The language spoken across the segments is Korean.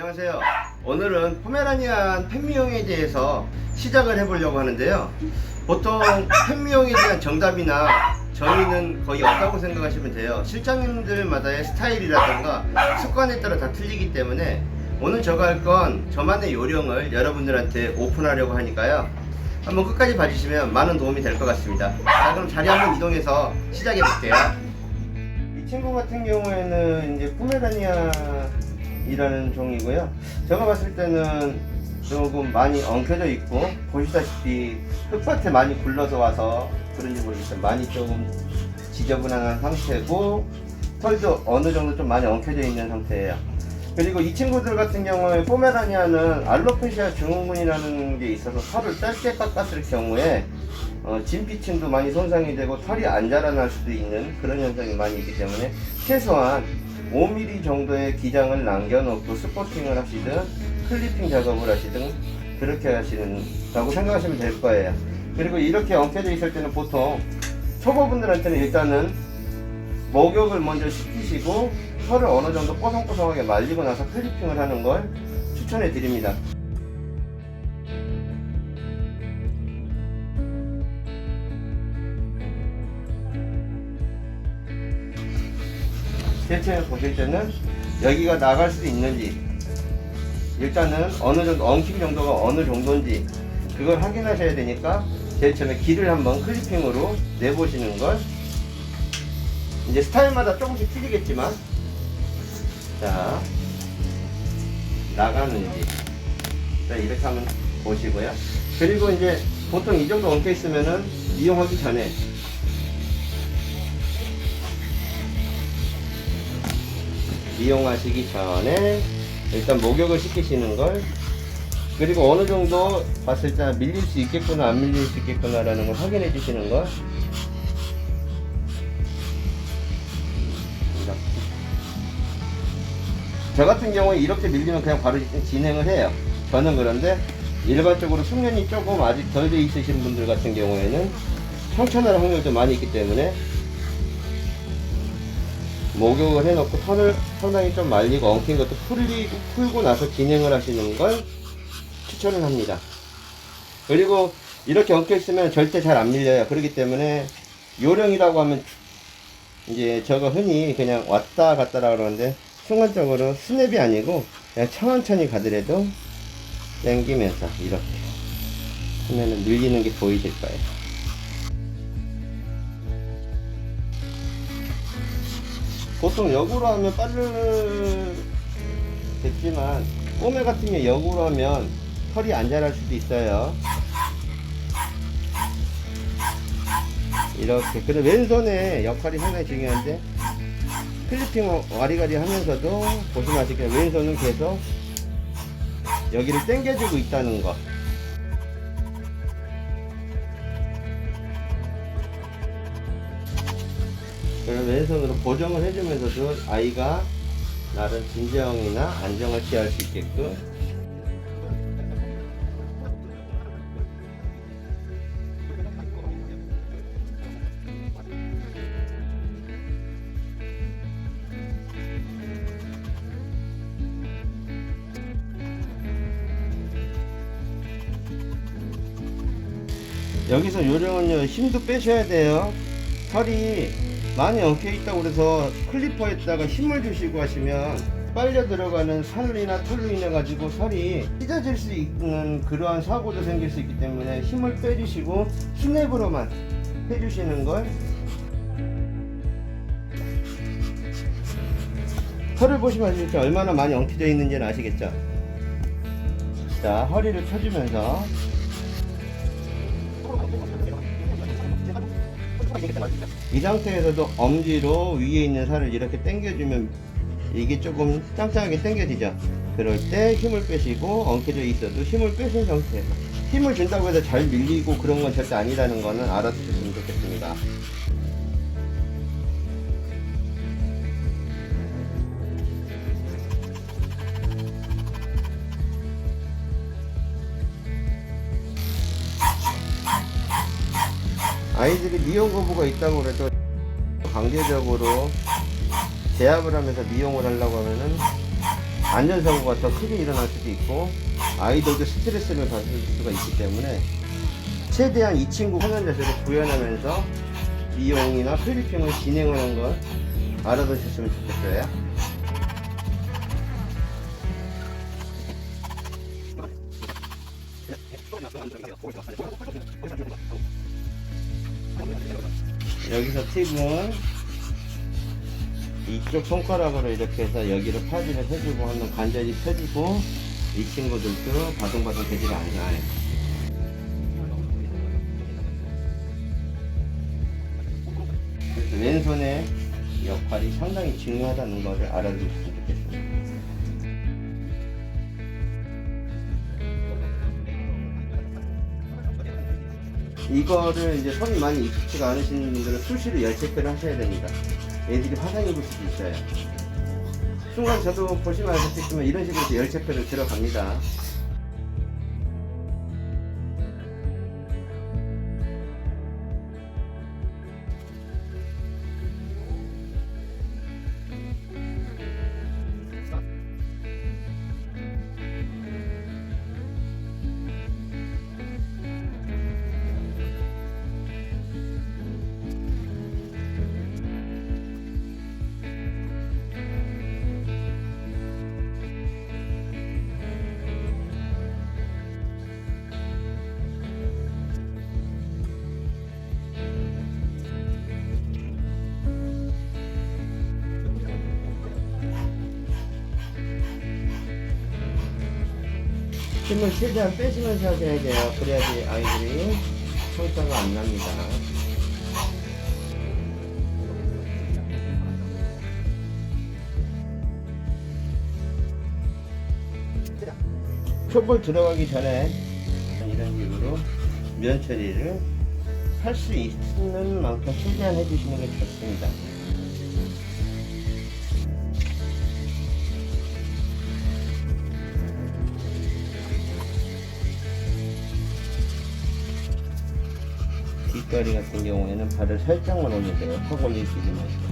안녕하세요. 오늘은 포메라니안 팬미용에 대해서 시작을 해보려고 하는데요. 보통 팬미용에 대한 정답이나 정의는 거의 없다고 생각하시면 돼요. 실장님들마다의 스타일이라든가 습관에 따라 다 틀리기 때문에 오늘 저가 할 건 저만의 요령을 여러분들한테 오픈하려고 하니까요. 한번 끝까지 봐주시면 많은 도움이 될 것 같습니다. 자, 그럼 자리 한번 이동해서 시작해 볼게요. 이 친구 같은 경우에는 이제 포메라니아 이라는 종이고요. 제가 봤을 때는 조금 많이 엉켜져 있고 보시다시피 흙밭에 많이 굴러서 와서 그런지 모르겠어요. 많이 좀 지저분한 상태고 털도 어느 정도 좀 많이 엉켜져 있는 상태예요. 그리고 이 친구들 같은 경우에 포메라니아는 알로페시아 증후군이라는 게 있어서 털을 짧게 깎았을 경우에 어, 진피층도 많이 손상이 되고 털이 안 자라날 수도 있는 그런 현상이 많이 있기 때문에 최소한 5mm 정도의 기장을 남겨놓고 스포팅을 하시든 클리핑 작업을 하시든 그렇게 하시는다고 생각하시면 될 거예요. 그리고 이렇게 엉켜져 있을 때는 보통 초보분들한테는 일단은 목욕을 먼저 시키시고 털을 어느 정도 뽀송뽀송하게 말리고 나서 클리핑을 하는 걸 추천해 드립니다. 대체 보실 때는 여기가 나갈 수 있는지 일단은 어느 정도 엉킴 정도가 어느 정도인지 그걸 확인하셔야 되니까 제일 처음에 길을 한번 클리핑으로 내보시는 걸 이제 스타일마다 조금씩 틀리겠지만 자 나가는지. 자 이렇게 하면 보시고요. 그리고 이제 보통 이 정도 엉켜 있으면은 이용하기 전에 이용하시기 전에 일단 목욕을 시키시는 걸 그리고 어느 정도 봤을 때 밀릴 수 있겠구나 안 밀릴 수 있겠구나 라는 걸 확인해 주시는 걸. 저 같은 경우에 이렇게 밀리면 그냥 바로 진행을 해요 저는 그런데 일반적으로 숙련이 조금 아직 덜 돼 있으신 분들 같은 경우에는 형천할 확률도 많이 있기 때문에 목욕을 해놓고 털을 상당히 좀 말리고 엉킨 것도 풀리고 풀고 나서 진행을 하시는 걸 추천을 합니다. 그리고 이렇게 엉켜 있으면 절대 잘 안 밀려요. 그렇기 때문에 요령이라고 하면 이제 저거 흔히 그냥 왔다 갔다라 그러는데 순간적으로 스냅이 아니고 그냥 천천히 가더라도 당기면서 이렇게 하면은 밀리는 게 보이실 거예요. 보통 역으로 하면 빠르겠지만 꼬매 같은 게 역으로 하면 털이 안 자랄 수도 있어요. 이렇게. 그래 왼손의 역할이 상당히 중요한데 클리핑 와리가리 하면서도 보시면 아시겠지만 왼손은 계속 여기를 당겨주고 있다는 거 왼손으로 고정을 해주면서도 아이가 나름 진정이나 안정을 취할 수 있게끔. 여기서 요령은요 힘도 빼셔야 돼요. 털이 많이 엉켜 있다고 그래서 클리퍼에다가 힘을 주시고 하시면 빨려 들어가는 살이나 털로 인해 가지고 살이 찢어질 수 있는 그러한 사고도 생길 수 있기 때문에 힘을 빼주시고 스냅으로만 해주시는 걸 털을 보시면 아시겠죠 얼마나 많이 엉켜져 있는지는 아시겠죠? 자 허리를 펴주면서 이 상태에서도 엄지로 위에 있는 살을 이렇게 당겨주면 이게 조금 짱짱하게 당겨지죠. 그럴 때 힘을 빼시고 엉켜져 있어도 힘을 빼신 상태에서 힘을 준다고 해서 잘 밀리고 그런 건 절대 아니라는 거는 알아두셨으면 좋겠습니다 아이들이 미용 거부가 있다고 그래도 강제적으로 제압을 하면서 미용을 하려고 하면은 안전사고가 더 크게 일어날 수도 있고 아이들도 스트레스를 받을 수가 있기 때문에 최대한 이 친구 훈련 자세를 구현하면서 미용이나 필리핑을 진행하는 걸 알아두셨으면 좋겠어요. 여기서 팁은 이쪽 손가락으로 이렇게 해서 여기를 파지를 해주고 한번 관절이 펴지고 이 친구들도 바둥바둥 되지가 않아요. 왼손의 역할이 상당히 중요하다는 것을 알아두셨으 이거를 이제 손이 많이 익숙지가 않으신 분들은 수시로 열 체크를 하셔야 됩니다. 애들이 화상 입을 수도 있어요. 순간 저도 보시면 아시겠지만 이런 식으로 열 체크를 들어갑니다. 힘을 최대한 빼시면서 하셔야 돼요. 그래야지 아이들이 성과가 안 납니다. 초벌 들어가기 전에 이런 식으로 면 처리를 할 수 있는 만큼 최대한 해주시는 게 좋습니다. 뒷다리 같은 경우에는 발을 살짝만 올리세요. 턱 마시고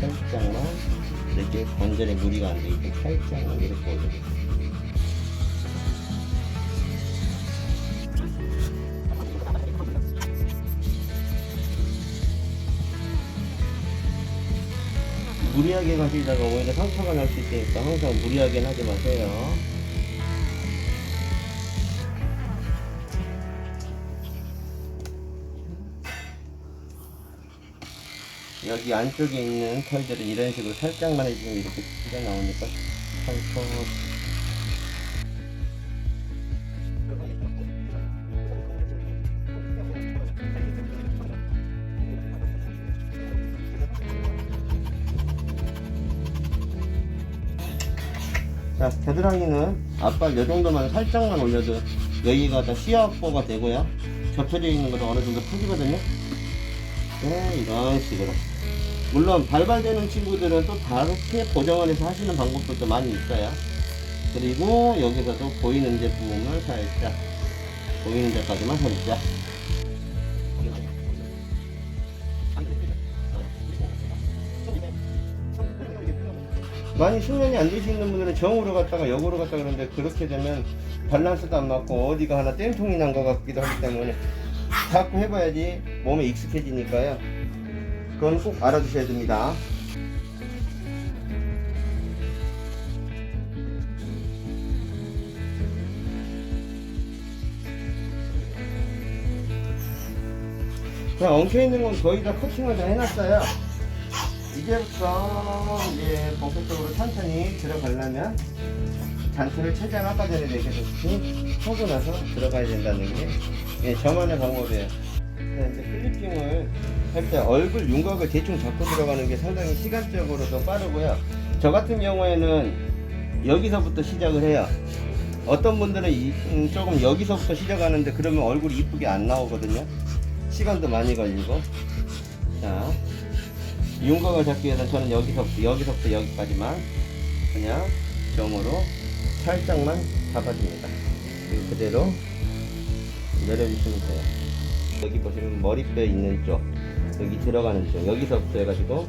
살짝만 이렇게 관절에 무리가 안 되게 살짝만 이렇게 올려주세요. 무리하게 가시다가 오히려 상처가 날 수 있으니까 항상 무리하게 하지 마세요. 여기 안쪽에 있는 털들은 이런 식으로 살짝만 해주면 이렇게 피가 나오니까 살짝 자, 겨드랑이는 앞발 요 정도만 살짝만 올려도 여기가 다 시야 확보가 되고요. 접혀져 있는 것도 어느 정도 펴지거든요. 네, 이런 식으로. 물론 발발되는 친구들은 또 다르게 보정을 해서 하시는 방법들도 많이 있어요. 그리고 여기서도 보이는 데 부분을 살짝, 보이는 데까지만 살짝. 많이 숙련이 안 되시는 분들은 정으로 갔다가 역으로 갔다가 그러는데 그렇게 되면 밸런스도 안 맞고 어디가 하나 땡통이 난 것 같기도 하기 때문에 자꾸 해봐야지 몸에 익숙해지니까요. 그건 꼭 알아두셔야 됩니다. 자, 엉켜있는 건 거의 다 코팅을 다 해놨어요. 이제부터 이제 본격적으로 천천히 들어가려면 잔투를 최대한 아까 전에 얘기했듯이 하고 나서 들어가야 된다는 게 예, 저만의 방법이에요. 자, 이제 필리핑을 할 때 얼굴 윤곽을 대충 잡고 들어가는 게 상당히 시간적으로도 빠르고요. 저 같은 경우에는 여기서부터 시작을 해요. 어떤 분들은 이- 음, 조금 여기서부터 시작하는데 그러면 얼굴이 이쁘게 안 나오거든요. 시간도 많이 걸리고. 자, 윤곽을 잡기 위해서 저는 여기서부터 여기서부터 여기까지만 그냥 점으로 살짝만 잡아줍니다. 그대로 내려주시면 돼요. 여기 보시면 머리뼈 있는 쪽, 여기 들어가는 쪽, 여기서부터 해가지고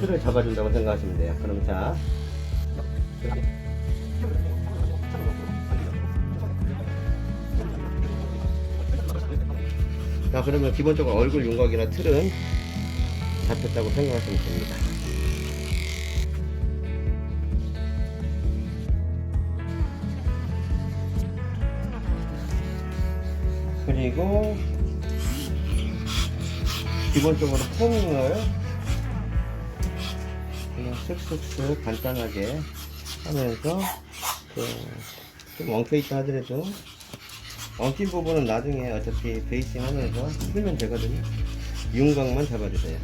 틀을 잡아준다고 생각하시면 돼요. 그럼 자, 자 그러면 기본적으로 얼굴 윤곽이나 틀은 잡혔다고 생각하시면 됩니다. 그리고 기본적으로 포밍을 그냥 슥슥슥 간단하게 하면서 그좀 엉켜있다 하더라도 엉킨 부분은 나중에 어차피 베이싱 하면서 풀면 되거든요. 윤곽만 잡아주세요.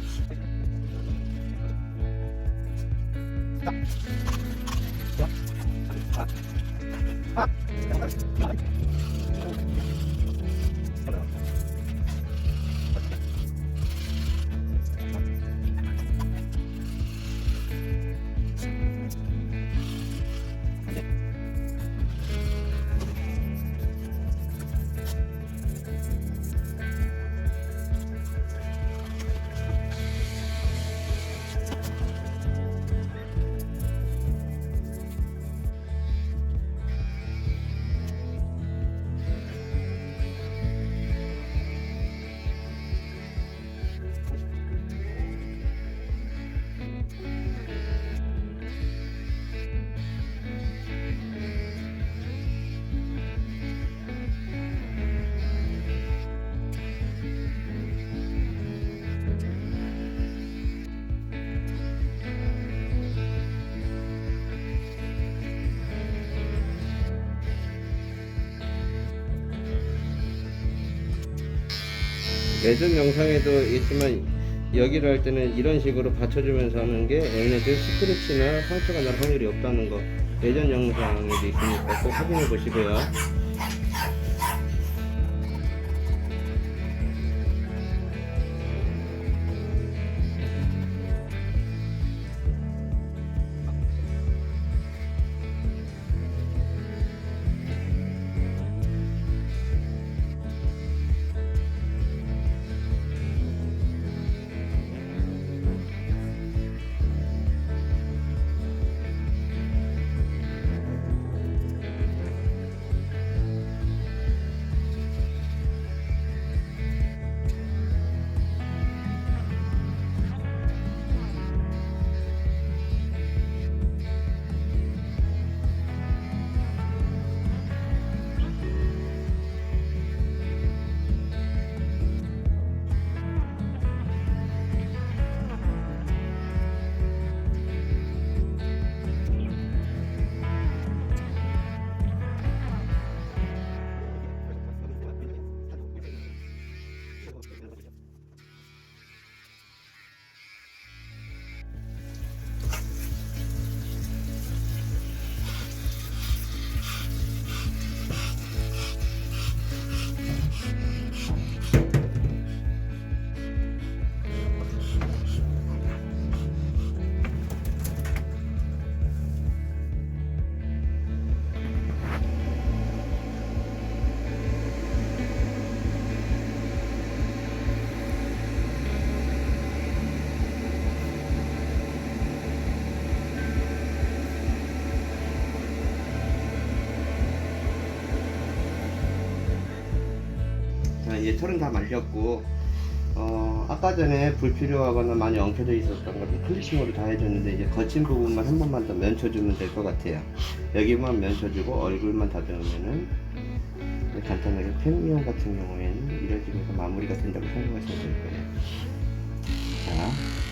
예전 영상에도 있지만 여기를 할 때는 이런 식으로 받쳐주면서 하는 게 얘네들 스크래치나 상처가 날 확률이 없다는 거 예전 영상에도 있으니까 꼭 확인해 보시고요. 털은 다 말렸고, 어, 아까 전에 불필요하거나 많이 엉켜져 있었던 것들 클리싱으로 다 해줬는데, 이제 거친 부분만 한 번만 더 면쳐주면 될 것 같아요. 여기만 면쳐주고, 얼굴만 다듬으면은, 간단하게 펜미용 같은 경우에는 이런 식으로 마무리가 된다고 생각하시면 될 거예요. 자. 자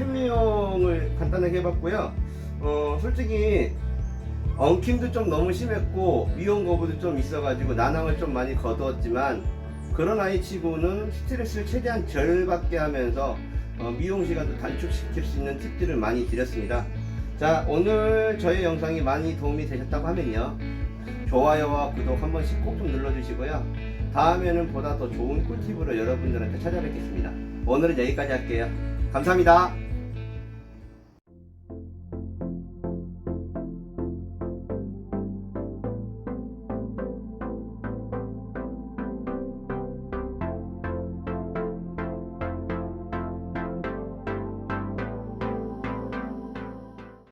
팬미용을 간단하게 해봤고요. 어 솔직히 엉킴도 좀 너무 심했고 미용 거부도 좀 있어가지고 난항을 좀 많이 거두었지만 그런 아이치고는 스트레스를 최대한 덜 받게 하면서 어, 미용 시간도 단축시킬 수 있는 팁들을 많이 드렸습니다. 자 오늘 저희 영상이 많이 도움이 되셨다고 하면요. 좋아요와 구독 한 번씩 꼭 좀 눌러주시고요. 다음에는 보다 더 좋은 꿀팁으로 여러분들한테 찾아뵙겠습니다. 오늘은 여기까지 할게요. 감사합니다